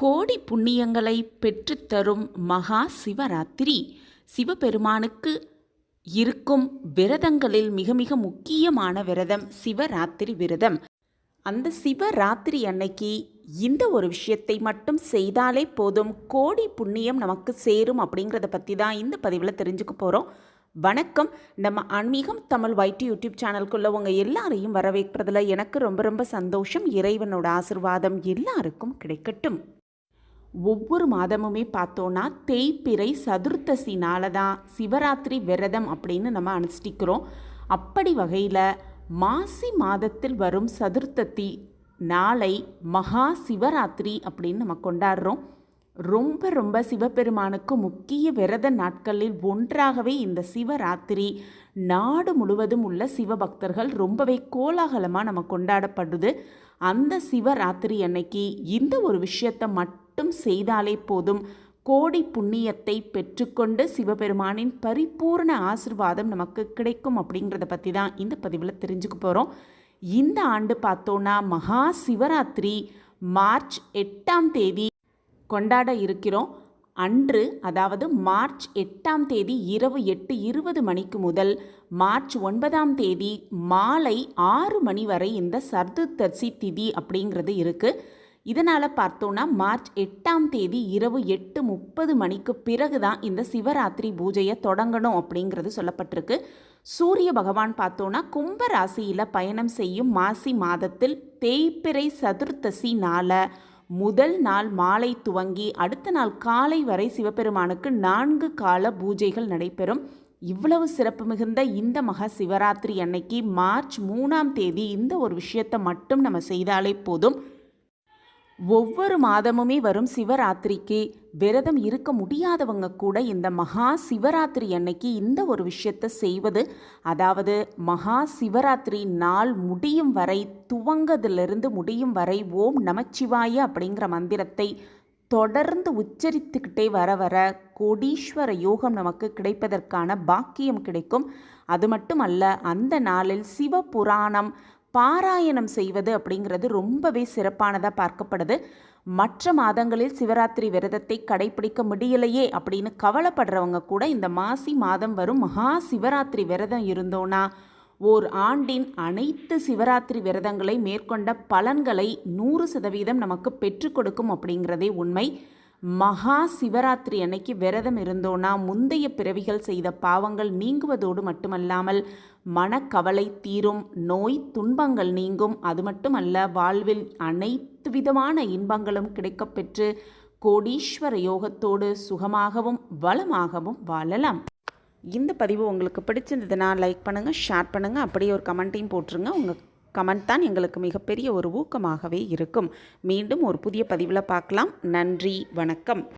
கோடி புண்ணியங்களை பெற்றுத்தரும் மகா சிவராத்திரி. சிவபெருமானுக்கு இருக்கும் விரதங்களில் மிக மிக முக்கியமான விரதம் சிவராத்திரி விரதம். அந்த சிவராத்திரி அன்னைக்கு இந்த ஒரு விஷயத்தை மட்டும் செய்தாலே போதும். கோடி புண்ணியம் நமக்கு சேரும் அப்படிங்கிறத பற்றி தான் இந்த பதிவில் தெரிஞ்சுக்க போகிறோம் வணக்கம். நம்ம ஆன்மீகம் தமிழ் வைட்டி யூடியூப் சேனல்குள்ளே உங்கள் எல்லாரையும் வரவேற்கிறதுல எனக்கு ரொம்ப ரொம்ப சந்தோஷம். இறைவனோட ஆசிர்வாதம் எல்லாருக்கும் கிடைக்கட்டும். ஒவ்வொரு மாதமுமே பார்த்தோன்னா தேய்பிறை சதுர்த்தசினால தான் சிவராத்திரி விரதம் அப்படின்னு நம்ம அனுஷ்டிக்கிறோம். அப்படி வகையில் மாசி மாதத்தில் வரும் சதுர்த்ததி நாளை மகா சிவராத்திரி அப்படின்னு நம்ம கொண்டாடுறோம். ரொம்ப ரொம்ப சிவபெருமானுக்கு முக்கிய விரத நாட்களில் ஒன்றாகவே இந்த சிவராத்திரி நாடு முழுவதும் உள்ள சிவபக்தர்கள் ரொம்பவே கோலாகலமாக நம்ம கொண்டாடப்படுது. அந்த சிவராத்திரி அன்னைக்கு இந்த ஒரு விஷயத்தை மட்டும் மட்டும் செய்தாலே போதும். கோடி புண்ணியத்தை பெற்றுக்கொண்டு சிவபெருமானின் பரிபூர்ண ஆசிர்வாதம் நமக்கு கிடைக்கும் அப்படிங்கிறத பற்றி தான் இந்த பதிவில் தெரிஞ்சுக்க போகிறோம் இந்த ஆண்டு பார்த்தோன்னா மகா சிவராத்திரி மார்ச் எட்டாம் தேதி கொண்டாட இருக்கிறோம். அன்று அதாவது மார்ச் எட்டாம் தேதி இரவு எட்டு இருபது மணிக்கு முதல் மார்ச் ஒன்பதாம் தேதி மாலை ஆறு மணி வரை இந்த சர்துதர்சி திதி அப்படிங்கிறது இருக்குது இதனால் பார்த்தோன்னா மார்ச் எட்டாம் தேதி இரவு எட்டு முப்பது மணிக்கு பிறகு தான் இந்த சிவராத்திரி பூஜையை தொடங்கணும் அப்படிங்கிறது சொல்லப்பட்டிருக்கு. சூரிய பகவான் பார்த்தோன்னா கும்ப ராசியில் பயணம் செய்யும் மாசி மாதத்தில் தேய்பிறை சதுர்த்தசி நாளை முதல் நாள் மாலை துவங்கி அடுத்த நாள் காலை வரை சிவபெருமானுக்கு நான்கு கால பூஜைகள் நடைபெறும். இவ்வளவு சிறப்பு மிகுந்த இந்த மகா சிவராத்திரி அன்னைக்கு மார்ச் மூணாம் தேதி இந்த ஒரு விஷயத்தை மட்டும் நம்ம செய்தாலே போதும். ஒவ்வொரு மாதமுமே வரும் சிவராத்திரிக்கு விரதம் இருக்க முடியாதவங்க கூட இந்த மகா சிவராத்திரி அன்னைக்கு இந்த ஒரு விஷயத்தை செய்வது அதாவது மகா சிவராத்திரி நாள் முடியும் வரை துவங்கதிலிருந்து முடியும் வரை ஓம் நமச்சிவாய அப்படிங்கிற மந்திரத்தை தொடர்ந்து உச்சரித்துக்கிட்டே வர வர கோடீஸ்வர யோகம் நமக்கு கிடைப்பதற்கான பாக்கியம் கிடைக்கும். அது மட்டுமல்ல அந்த நாளில் சிவ புராணம் பாராயணம் செய்வது அப்படிங்கிறது ரொம்பவே சிறப்பானதாக பார்க்கப்படுது. மற்ற மாதங்களில் சிவராத்திரி விரதத்தை கடைபிடிக்க முடியலையே அப்படின்னு கவலைப்படுறவங்க கூட இந்த மாசி மாதம் வரும் மகா சிவராத்திரி விரதம் இருந்தோன்னா ஓர் ஆண்டின் அனைத்து சிவராத்திரி விரதங்களை மேற்கொண்ட பலன்களை நூறு சதவீதம் நமக்கு பெற்றுக் கொடுக்கும் அப்படிங்கிறதே உண்மை. மகா சிவராத்திரி அன்னைக்கு விரதம் இருந்தோன்னா முந்தைய பிறவிகள் செய்த பாவங்கள் நீங்குவதோடு மட்டுமல்லாமல் மனக்கவலை தீரும் நோய் துன்பங்கள் நீங்கும். அது மட்டுமல்ல வாழ்வில் அனைத்து விதமான இன்பங்களும் கிடைக்கப்பெற்று கோடீஸ்வர யோகத்தோடு சுகமாகவும் வளமாகவும் வாழலாம். இந்த பதிவு உங்களுக்கு பிடிச்சிருந்ததுன்னா லைக் பண்ணுங்கள் ஷேர் பண்ணுங்கள் அப்படியே ஒரு கமெண்ட்டையும் போட்டுருங்க. உங்கள் கமெண்ட் தான் எங்களுக்கு மிகப்பெரிய ஒரு ஊக்கமாகவே இருக்கும். மீண்டும் ஒரு புதிய பதிவில் பார்க்கலாம். நன்றி வணக்கம்.